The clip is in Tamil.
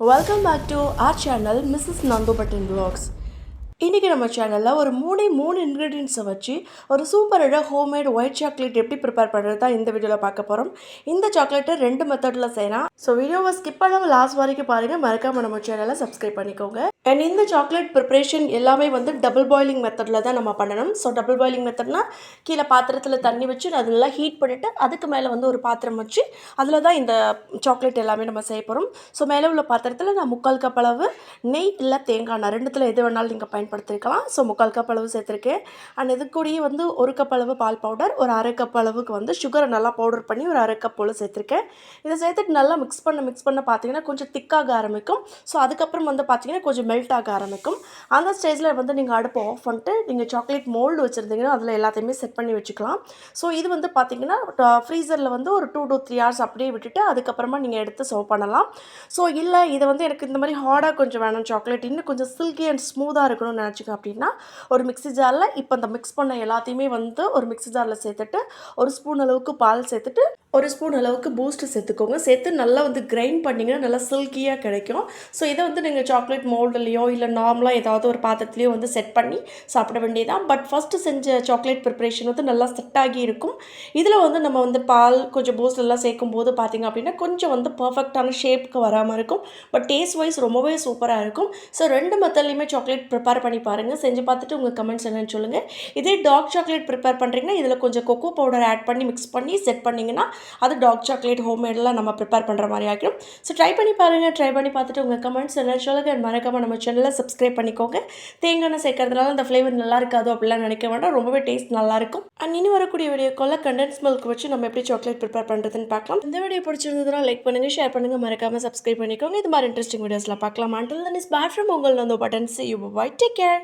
Welcome back to our channel Mrs. Nandu Button Vlogs. இன்றைக்கி நம்ம சேனலில் ஒரு மூணு மூணு இன்க்ரீடியன்ஸை வச்சு ஒரு சூப்பராக ஹோம்மேட் ஒயிட் சாக்லேட் எப்படி ப்ரிப்பேர் பண்ணுறது தான் இந்த வீடியோவில் பார்க்க போகிறோம் இந்த சாக்லேட்டை ரெண்டு மெத்தடில் செய்யலாம். ஸோ வீடியோவை ஸ்கிப் பண்ணாமல் லாஸ்ட் வரைக்கும் பாருங்கள் மறக்காம நம்ம சேனலை சப்ஸ்கிரைப் பண்ணிக்கோங்க. அண்ட் இந்த சாக்லேட் ப்ரிப்பரேஷன் எல்லாமே வந்து டபுள் பாயிலிங் மெத்தடில் தான் நம்ம பண்ணணும். ஸோ டபுள் பாயிலிங் மெத்தட்னா கீழே பாத்திரத்தில் தண்ணி வச்சு அது நல்லா ஹீட் பண்ணிவிட்டு அதுக்கு மேலே வந்து ஒரு பாத்திரம் வச்சு அதில் தான் இந்த சாக்லேட் எல்லாமே நம்ம செய்ய போகிறோம் ஸோ மேலே உள்ள பாத்திரத்தில் நான் முக்கால் கப் அளவு நெய் இல்லை தேங்காய் நான் ரெண்டுத்தில் எது வேணாலும் நீங்கள் பயன்படுத்திருக்கலாம். ஸோ முக்கால் கப் அளவு சேர்த்துருக்கேன். அண்ட் இது கூடயே வந்து ஒரு கப் அளவு பால் பவுடர் ஒரு அரை கப் அளவுக்கு வந்து சுகரை நல்லா பவுடர் பண்ணி ஒரு அரை கப் போல் சேர்த்துருக்கேன். இதை சேர்த்துட்டு நல்லா மிக்ஸ் பண்ண மிக்ஸ் பண்ண பார்த்தீங்கன்னா கொஞ்சம் திக்காக ஆரம்பிக்கும். ஸோ அதுக்கப்புறம் வந்து பார்த்தீங்கன்னா கொஞ்சம் மெல்ட் ஆக ஆரம்பிக்கும். அந்த ஸ்டேஜில் வந்து நீங்கள் அடுப்பை ஆஃப் பண்ணிட்டு நீங்கள் சாக்லேட் மோல்டு வச்சுருந்தீங்கன்னா அதில் எல்லாத்தையுமே செட் பண்ணி வச்சுக்கலாம். ஸோ இது வந்து பார்த்தீங்கன்னா ஃப்ரீசரில் வந்து ஒரு டூ டூ த்ரீ ஹவர்ஸ் அப்படியே விட்டுட்டு அதுக்கப்புறமா நீங்கள் எடுத்து சர்வ் பண்ணலாம். ஸோ இல்லை இதை வந்து எனக்கு இந்த மாதிரி ஹார்டாக கொஞ்சம் வேணும் சாக்லேட் இன்னும் கொஞ்சம் சில்கி அண்ட் ஸ்மூத்தாக இருக்கணும்னு நினச்சிக்கோ அப்படின்னா ஒரு மிக்ஸி ஜாரில் இப்போ இந்த மிக்ஸ் பண்ண எல்லாத்தையுமே வந்து ஒரு மிக்ஸி ஜாரில் சேர்த்துட்டு ஒரு ஸ்பூன் அளவுக்கு பால் சேர்த்துட்டு ஒரு ஸ்பூன் அளவுக்கு பூஸ்ட்டு சேர்த்துக்கோங்க. சேர்த்து நல்லா வந்து கிரைண்ட் பண்ணிங்கன்னா நல்லா சில்கியாக கிடைக்கும். ஸோ இதை வந்து நீங்கள் சாக்லேட் மோல்டுலேயோ இல்லை நார்மலாக ஏதாவது ஒரு பாத்திரத்துலேயோ வந்து செட் பண்ணி சாப்பிட வேண்டியதான் பட் ஃபஸ்ட்டு செஞ்ச சாக்லேட் ப்ரிப்பரேஷன் வந்து நல்லா செட் ஆகி இருக்கும். இதில் வந்து நம்ம வந்து பால் கொஞ்சம் பூஸ்ட் எல்லாம் சேர்க்கும் போது பார்த்திங்க அப்படின்னா கொஞ்சம் வந்து பர்ஃபெக்டான ஷேப்புக்கு வராமல் இருக்கும். பட் டேஸ்ட் வைஸ் ரொம்பவே சூப்பராக இருக்கும். ஸோ ரெண்டு மெத்தட்லேயுமே சாக்லேட் ப்ரிப்பேர் பண்ணி பாருங்கள் செஞ்சு பார்த்துட்டு உங்கள் கமெண்ட்ஸ் என்னென்னு சொல்லுங்கள் இதே டார்க் சாக்லேட் ப்ரிப்பேர் பண்ணுறீங்கன்னா இதில் கொஞ்சம் கொக்கோ பவுடர் ஆட் பண்ணி மிக்ஸ் பண்ணி செட் பண்ணிங்கன்னா அது டார்க் சாக்லேட் ஹோம்மேடெலாம் நம்ம ப்ரிப்பேர் பண்ணுற மாதிரி ஆகிடும். ஸோ ட்ரை பண்ணி பாருங்கள் ட்ரை பண்ணி பார்த்துட்டு உங்கள் கமெண்ட்ஸ் என்ன சொல்லுங்கள் மறக்காமல் நம்ம சேனலில் சப்ஸ்கிரைப் பண்ணிக்கோங்க. தேங்காய் எண்ணெய் சேர்க்கறதுனால அந்த ஃப்ளேவர் நல்லா இருக்காது அப்படிலாம் நினைக்க வேண்டாம். ரொம்பவே டேஸ்ட் நல்லாயிருக்கும் அண்ட் இனி வரக்கூடிய வீடியோக்குள்ள கண்டென்ஸ் மில்க் வச்சு நம்ம எப்படி சாக்லேட் ப்ரிப்பேர் பண்ணுறதுன்னு பார்க்கலாம். இந்த வீடியோ பிடிச்சிருந்ததுனா லைக் பண்ணுங்கள் ஷேர் பண்ணுங்கள் மறக்காமல் சப்ஸ்கிரைப் பண்ணிக்கோங்க. இது மாதிரி இன்ட்ரெஸ்டிங் வீடியோஸில் பார்க்கலாம். Until then is pat from உங்கள் வந்து button see you bye take care